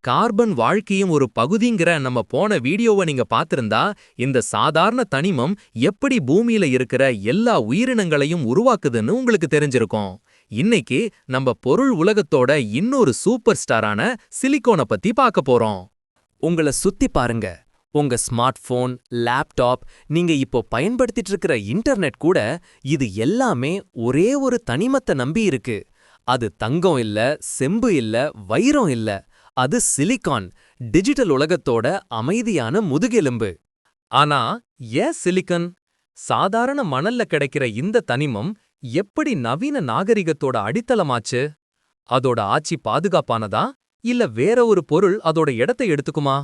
Carbon வாழ்க்கையும் ஒரு பகுதிங்கிற நம்ம போன வீடியோவை நீங்க பார்த்திருந்தா இந்த சாதாரண தனிமம் எப்படி பூமியில இருக்கிற எல்லா உயிரினங்களையும் உருவாக்குதுன்னு உங்களுக்கு தெரிஞ்சிருக்கும். இன்னைக்கு நம்ம பொருள் உலகத்தோட இன்னொரு சூப்பர் ஸ்டாரான சிலிக்கோனை பத்தி பார்க்க போறோம். உங்கள சுத்தி பாருங்க. உங்க ஸ்மார்ட் போன் லேப்டாப் நீங்க இப்போ பயன்படுத்திட்டு இருக்கிற இன்டர்நெட் கூட இது எல்லாமே ஒரே ஒரு தனிமத்தை நம்பி இருக்கு. அது தங்கம் இல்ல செம்பு இல்ல வைரம் இல்ல. அது சிலிக்கான் டிஜிட்டல் உலகத்தோட அமைதியான முதுகெலும்பு. ஆனா ஏன் சிலிக்கன் சாதாரண மணல்ல கிடைக்கிற இந்த தனிமம் எப்படி நவீன நாகரிகத்தோட அடித்தளமாச்சு? அதோட ஆட்சி பாதுகாப்பானதா? இல்ல வேற ஒரு பொருள் அதோட இடத்தை எடுத்துக்குமா?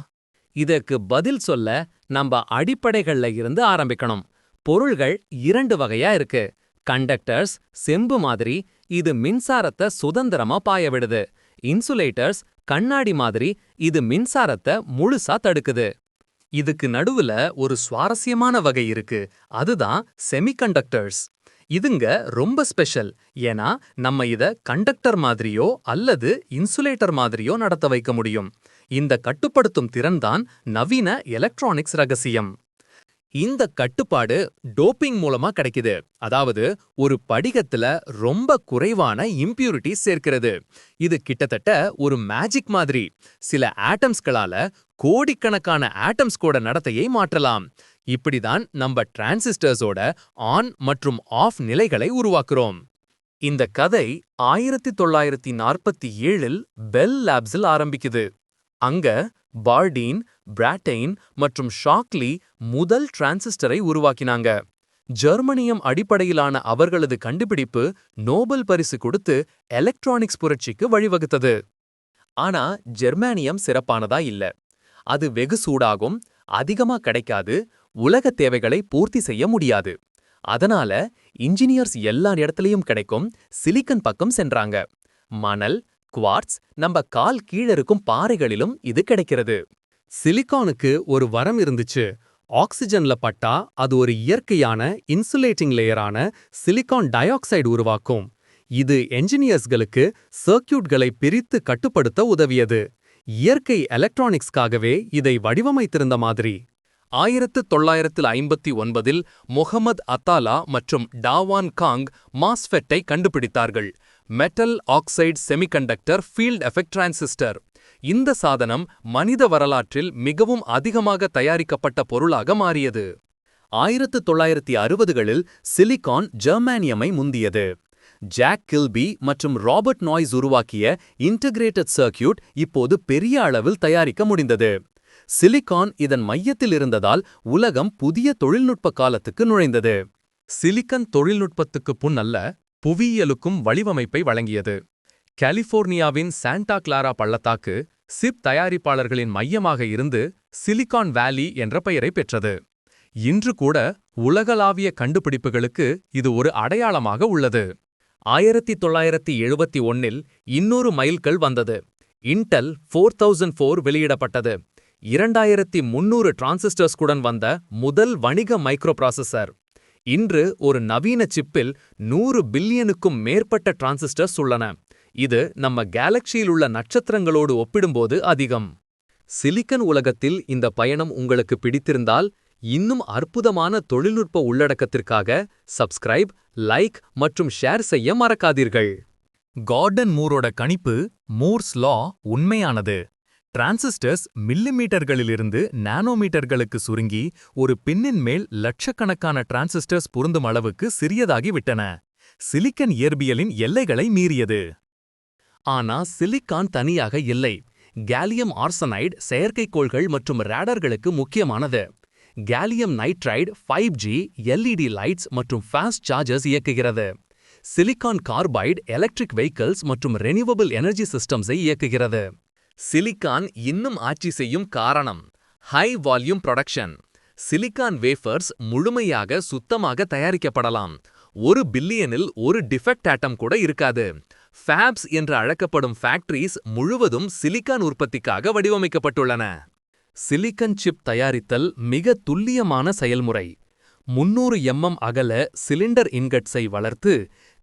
இதற்கு பதில் சொல்ல நம்ம அடிப்படைகள்ல இருந்து ஆரம்பிக்கணும். பொருள்கள் இரண்டு வகையா இருக்கு. கண்டக்டர்ஸ் செம்பு மாதிரி இது மின்சாரத்தை சுதந்திரமா பாய விடுது. இன்சுலேட்டர்ஸ் கண்ணாடி மாதிரி இது மின்சாரத்தை முழுசா தடுக்குது. இதுக்கு நடுவுல ஒரு சுவாரஸ்யமான வகை இருக்கு. அதுதான் செமிகண்டக்டர்ஸ் இதுங்க ரொம்ப ஸ்பெஷல் ஏன்னா நம்ம இத கண்டக்டர் மாதிரியோ அல்லது இன்சுலேட்டர் மாதிரியோ நடத்த வைக்க முடியும். இந்த கட்டுப்படுத்தும் திறன்தான் நவீன எலக்ட்ரானிக்ஸ் ரகசியம். இந்த கட்டுப்பாடு டோப்பிங் மூலமா கிடைக்குது. அதாவது ஒரு படிகத்துல ரொம்ப குறைவான இம்பியூரிட்டிஸ் சேர்க்கிறது. இது கிட்டத்தட்ட ஒரு மேஜிக் மாதிரி. சில ஆட்டம்ஸ்களால கோடிக்கணக்கான ஆட்டம்ஸ் கூட நடத்தையை மாற்றலாம். இப்படிதான் நம்ம டிரான்சிஸ்டர்ஸோட ஆன் மற்றும் ஆஃப் நிலைகளை உருவாக்குறோம். இந்த கதை ஆயிரத்தி தொள்ளாயிரத்தி நாற்பத்தி ஏழில் பெல் லேப்ஸில் ஆரம்பிக்குது. அங்க பார்டீன் பிராட்டைன் மற்றும் ஷாக்லி முதல் டிரான்சிஸ்டரை உருவாக்கினாங்க. ஜெர்மனியம் அடிப்படையிலான அவர்களது கண்டுபிடிப்பு நோபல் பரிசு கொடுத்து எலக்ட்ரானிக்ஸ் புரட்சிக்கு வழிவகுத்தது. ஆனா ஜெர்மானியம் சிறப்பானதா இல்ல. அது வெகு சூடாகும் அதிகமா கிடைக்காது உலக தேவைகளை பூர்த்தி செய்ய முடியாது. அதனால இன்ஜினியர்ஸ் எல்லா இடத்துலயும் கிடைக்கும் சிலிக்கன் பக்கம் சென்றாங்க. மணல் குவார்ட்ஸ் நம்ம கால் கீழிருக்கும் பாறைகளிலும் இது கிடைக்கிறது. சிலிக்கானுக்கு ஒரு வரம் இருந்துச்சு. ஆக்சிஜன்ல பட்டா அது ஒரு இயற்கையான இன்சுலேட்டிங் லேயரான சிலிக்கான் டை ஆக்சைடு உருவாக்கும். இது என்ஜினியர்ஸ்களுக்கு சர்க்கியூட்களை பிரித்து கட்டுப்படுத்த உதவியது. இயற்கை எலக்ட்ரானிக்ஸ்க்காகவே இதை வடிவமைத்திருந்த மாதிரி. ஆயிரத்து தொள்ளாயிரத்தில் ஐம்பத்தி ஒன்பதில் முகமது அத்தாலா மற்றும் டாவான் காங் மாஸ்ஃபெட்டை கண்டுபிடித்தார்கள். Metal oxide semiconductor field effect transistor. இந்த சாதனம் மனித வரலாற்றில் மிகவும் அதிகமாக தயாரிக்கப்பட்ட பொருளாக மாறியது. ஆயிரத்து தொள்ளாயிரத்தி அறுபதுகளில் சிலிகான் ஜெர்மானியமை முந்தியது. ஜாக் கில்பி மற்றும் ராபர்ட் நாய்ஸ் உருவாக்கிய இன்டகிரேட்டட் சர்க்கியூட் இப்போது பெரிய அளவில் தயாரிக்க முடிந்தது. சிலிகான் இதன் மையத்தில் இருந்ததால் உலகம் புதிய தொழில்நுட்ப காலத்துக்கு நுழைந்தது. சிலிக்கன் தொழில்நுட்பத்துக்கு புன்னல்ல புவியியலுக்கும் வடிவமைப்பை வழங்கியது. கலிஃபோர்னியாவின் சாண்டா கிளாரா பள்ளத்தாக்கு சிப் தயாரிப்பாளர்களின் மையமாக இருந்து சிலிகான் வேலி என்ற பெயரை பெற்றது. இன்று கூட உலகளாவிய கண்டுபிடிப்புகளுக்கு இது ஒரு அடையாளமாக உள்ளது. ஆயிரத்தி தொள்ளாயிரத்தி எழுபத்தி ஒன்னில் இன்னொரு மைல்கல் வந்தது. இன்டெல் ஃபோர் தௌசண்ட் ஃபோர் வெளியிடப்பட்டது. இரண்டாயிரத்தி முன்னூறு டிரான்சிஸ்டர்ஸ்குடன் வந்த முதல் வணிக மைக்ரோ ப்ராசஸர் இன்று ஒரு நவீன சிப்பில் நூறு பில்லியனுக்கும் மேற்பட்ட டிரான்சிஸ்டர்ஸ் உள்ளன. இது நம்ம கேலக்சியில் உள்ள நட்சத்திரங்களோடு ஒப்பிடும்போது அதிகம். சிலிக்கன் உலகத்தில் இந்த பயணம் உங்களுக்கு பிடித்திருந்தால் இன்னும் அற்புதமான தொழில்நுட்ப உள்ளடக்கத்திற்காக சப்ஸ்கிரைப் லைக் மற்றும் ஷேர் செய்ய மறக்காதீர்கள். கார்டன் மூரோட கணிப்பு மூர்ஸ் லா உண்மையானது. டிரான்சிஸ்டர்ஸ் மில்லிமீட்டர்களிலிருந்து நானோமீட்டர்களுக்கு சுருங்கி ஒரு பின்னின் மேல் லட்சக்கணக்கான டிரான்சிஸ்டர்ஸ் பொருந்தும் அளவுக்கு சிறியதாகிவிட்டன. சிலிக்கன் இயற்பியலின் எல்லைகளை மீறியது. ஆனா சிலிக்கான் தனியாக இல்லை. கேலியம் ஆர்சனைடு செயற்கைக்கோள்கள் மற்றும் ரேடர்களுக்கு முக்கியமானது. Gallium nitride five G LED lights மற்றும் ஃபாஸ்ட் சார்ஜர்ஸ் இயக்குகிறது. சிலிக்கான் கார்பைடு எலக்ட்ரிக் வெஹிக்கிள்ஸ் மற்றும் ரெனியூவபிள் எனர்ஜி சிஸ்டம்ஸை இயக்குகிறது. சிலிக்கான் இன்னும் ஆட்சி செய்யும் காரணம் high volume production silicon wafers முழுமையாக சுத்தமாக தயாரிக்கப்படலாம். ஒரு பில்லியனில் ஒரு டிஃபெக்ட் ஆட்டம் கூட இருக்காது. ஃபேப்ஸ் என்று அழைக்கப்படும் ஃபேக்டரிஸ் முழுவதும் சிலிக்கான் உற்பத்திக்காக வடிவமைக்கப்பட்டுள்ளன. சிலிக்கன் சிப் தயாரித்தல் மிக துல்லியமான செயல்முறை. முன்னூறு எம்எம் அகல சிலிண்டர் இன்கட்ஸை வளர்த்து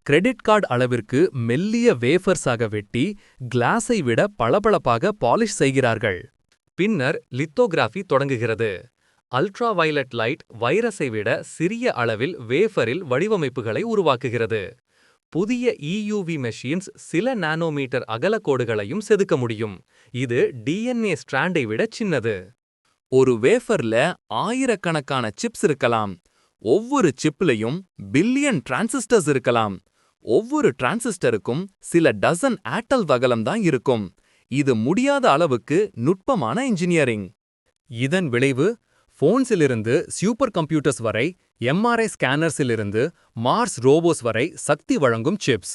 கிரெடிட் கார்டு அளவிற்கு மெல்லிய வேஃபர்ஸாக வெட்டி கிளாஸை விட பளபளப்பாக பாலிஷ் செய்கிறார்கள். பின்னர் லித்தோகிராஃபி தொடங்குகிறது. அல்ட்ரா வயலட் லைட் வைரஸை விட சிறிய அளவில் வேஃபரில் வடிவமைப்புகளை உருவாக்குகிறது. புதிய இயூவி மெஷின்ஸ் சில நானோமீட்டர் அகலக்கோடுகளையும் செதுக்க முடியும். இது டிஎன்ஏ ஸ்ட்ராண்டை விட சின்னது. ஒரு வேஃபர்ல ஆயிரக்கணக்கான சிப்ஸ் இருக்கலாம். ஒவ்வொரு சிப்லையும் பில்லியன் டிரான்சிஸ்டர்ஸ் இருக்கலாம். ஒவ்வொரு டிரான்சிஸ்டருக்கும் சில டசன் ஆட்டல் வகலம் தான் இருக்கும். இது முடியாத அளவுக்கு நுட்பமான இன்ஜினியரிங் இதன் விளைவு போன்ஸிலிருந்து சூப்பர் கம்ப்யூட்டர்ஸ் வரை எம்ஆர்ஐ ஸ்கேனர்ஸிலிருந்து மார்ஸ் ரோபோஸ் வரை சக்தி வழங்கும் சிப்ஸ்.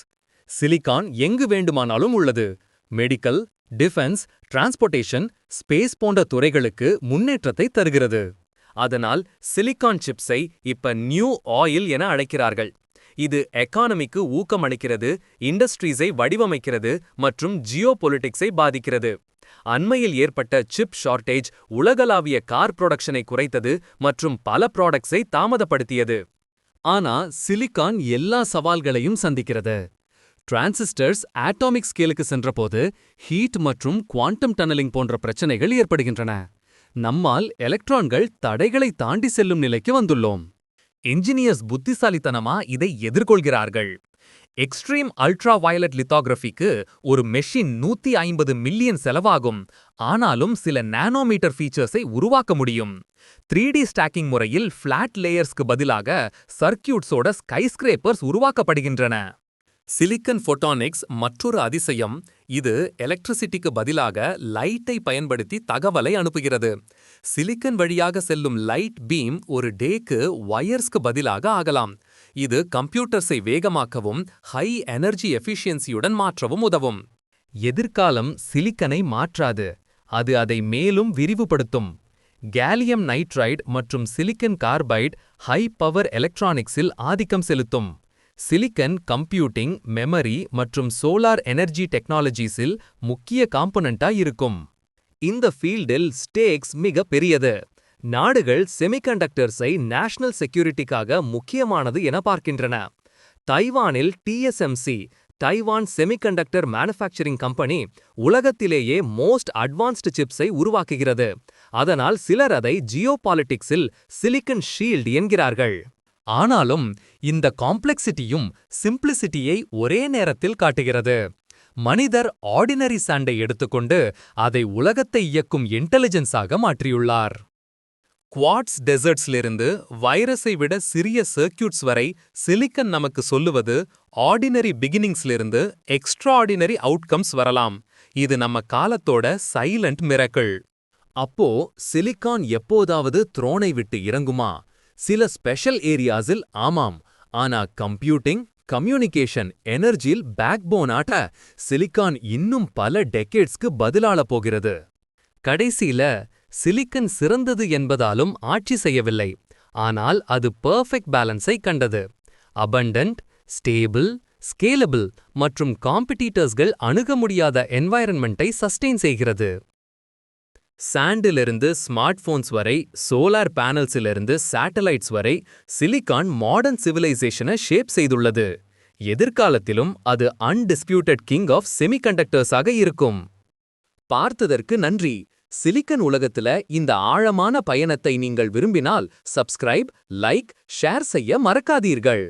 சிலிகான் எங்கு வேண்டுமானாலும் உள்ளது. மெடிக்கல் டிஃபென்ஸ் டிரான்ஸ்போர்ட்டேஷன் ஸ்பேஸ் போன்ற துறைகளுக்கு முன்னேற்றத்தை தருகிறது. அதனால் சிலிகான் சிப்ஸை இப்ப நியூ ஆயில் என அழைக்கிறார்கள். இது எக்கானமிக்கு ஊக்கமளிக்கிறது இண்டஸ்ட்ரீஸை வடிவமைக்கிறது மற்றும் ஜியோ பொலிட்டிக்ஸை பாதிக்கிறது. அண்மையில் ஏற்பட்ட சிப் ஷார்ட்டேஜ் உலகளாவிய கார் புரொடக்ஷனை குறைத்தது மற்றும் பல ப்ராடக்ட்ஸை தாமதப்படுத்தியது. ஆனா சிலிகான் எல்லா சவால்களையும் சந்திக்கிறது. டிரான்சிஸ்டர்ஸ் ஆட்டாமிக் ஸ்கேலுக்கு சென்றபோது ஹீட் மற்றும் குவாண்டம் டனலிங் போன்ற பிரச்சனைகள் ஏற்படுகின்றன. நம்மால் எலக்ட்ரான்கள் தடைகளை தாண்டி செல்லும் நிலைக்கு வந்துள்ளோம். இன்ஜினியர்ஸ் புத்திசாலித்தனமா இதை எதிர்கொள்கிறார்கள். எக்ஸ்ட்ரீம் அல்ட்ரா வயலட் லித்தோகிராஃபிக்கு ஒரு மெஷின் நூத்தி ஐம்பது மில்லியன் செலவாகும். ஆனாலும் சில நானோமீட்டர் ஃபீச்சர்ஸை உருவாக்க முடியும். த்ரீ டி ஸ்டாக்கிங் முறையில் ஃபிளாட் லேயர்ஸ்க்கு பதிலாக சர்க்கியூட்ஸோட ஸ்கைஸ்கிரேப்பர்ஸ் உருவாக்கப்படுகின்றன. சிலிக்கன் ஃபோட்டானிக்ஸ் மற்றொரு அதிசயம் இது எலக்ட்ரிசிட்டிக்கு பதிலாக லைட்டை பயன்படுத்தி தகவலை அனுப்புகிறது. சிலிக்கன் வழியாக செல்லும் லைட் பீம் ஒரு டேக்கு வயர்ஸ்க்கு பதிலாக ஆகலாம். இது கம்ப்யூட்டர்ஸை வேகமாக்கவும் ஹை எனர்ஜி எஃபிஷியன்சியுடன் மாற்றவும் உதவும். எதிர்காலம் சிலிக்கனை மாற்றாது அது அதை மேலும் விரிவுபடுத்தும். கேலியம் நைட்ரைடு மற்றும் சிலிக்கன் கார்பைடு ஹை பவர் எலக்ட்ரானிக்ஸில் ஆதிக்கம் செலுத்தும். சிலிக்கன் கம்ப்யூட்டிங் மெமரி மற்றும் சோலார் எனர்ஜி டெக்னாலஜிஸில் முக்கிய காம்பனண்டா இருக்கும். இந்த ஃபீல்டில் ஸ்டேக்ஸ் மிக பெரியது. நாடுகள் செமிகண்டக்டர்ஸை நேஷனல் செக்யூரிட்டிக்காக முக்கியமானது என பார்க்கின்றன. தைவானில் TSMC Taiwan semiconductor manufacturing company உலகத்திலேயே மோஸ்ட் அட்வான்ஸ்டு சிப்ஸை உருவாக்குகிறது. அதனால் சிலர் அதை ஜியோபாலிட்டிக்ஸில் சிலிக்கன் ஷீல்டு என்கிறார்கள். ஆனாலும் இந்த காம்ப்ளெக்சிட்டியும் சிம்பிளிசிட்டியை ஒரே நேரத்தில் காட்டுகிறது. மனிதர் ஆர்டினரி சாண்டை எடுத்துக்கொண்டு அதை உலகத்தை இயக்கும் இன்டெலிஜென்ஸாக மாற்றியுள்ளார். குவாட்ஸ் டெசர்ட்ஸ்லிருந்து வைரஸை விட சிறிய சர்க்கியூட்ஸ் வரை சிலிக்கன் நமக்கு சொல்லுவது ஆர்டினரி பிகினிங்ஸ்லிருந்து எக்ஸ்ட்ராஆர்டினரி அவுட்கம்ஸ் வரலாம். இது நம்ம காலத்தோட சைலண்ட் மிரக்கள். அப்போ சிலிக்கான் எப்போதாவது த்ரோனை விட்டு இறங்குமா? சில ஸ்பெஷல் ஏரியாஸில் ஆமாம். ஆனா கம்ப்யூட்டிங் கம்யூனிகேஷன் எனர்ஜியில் பேக்போன் ஆட்ட சிலிக்கான் இன்னும் பல டெக்கேட்ஸ்க்கு பதிலாள போகிறது. கடைசியில சிலிக்கன் சிறந்தது என்பதாலும் ஆட்சி செய்யவில்லை. ஆனால் அது பெர்ஃபெக்ட் பேலன்ஸை கண்டது. அபண்டன்ட் ஸ்டேபிள் ஸ்கேலபிள் மற்றும் காம்படிட்டர்ஸ்கள் அணுக முடியாத என்வாயரன்மெண்ட்டை சஸ்டெயின் செய்கிறது. சாண்டிலிருந்து ஸ்மார்ட் ஃபோன்ஸ் வரை சோலார் பேனல்ஸிலிருந்து சேட்டலைட்ஸ் வரை சிலிகான் மாடர்ன் சிவிலைசேஷனை ஷேப் செய்துள்ளது. எதிர்காலத்திலும் அது அன்டிஸ்பியூட்டட் கிங் ஆஃப் செமிகண்டக்டர்ஸாக இருக்கும். பார்த்ததற்கு நன்றி. சிலிக்கன் உலகத்துல இந்த ஆழமான பயணத்தை நீங்கள் விரும்பினால் சப்ஸ்கிரைப் லைக் ஷேர் செய்ய மறக்காதீர்கள்.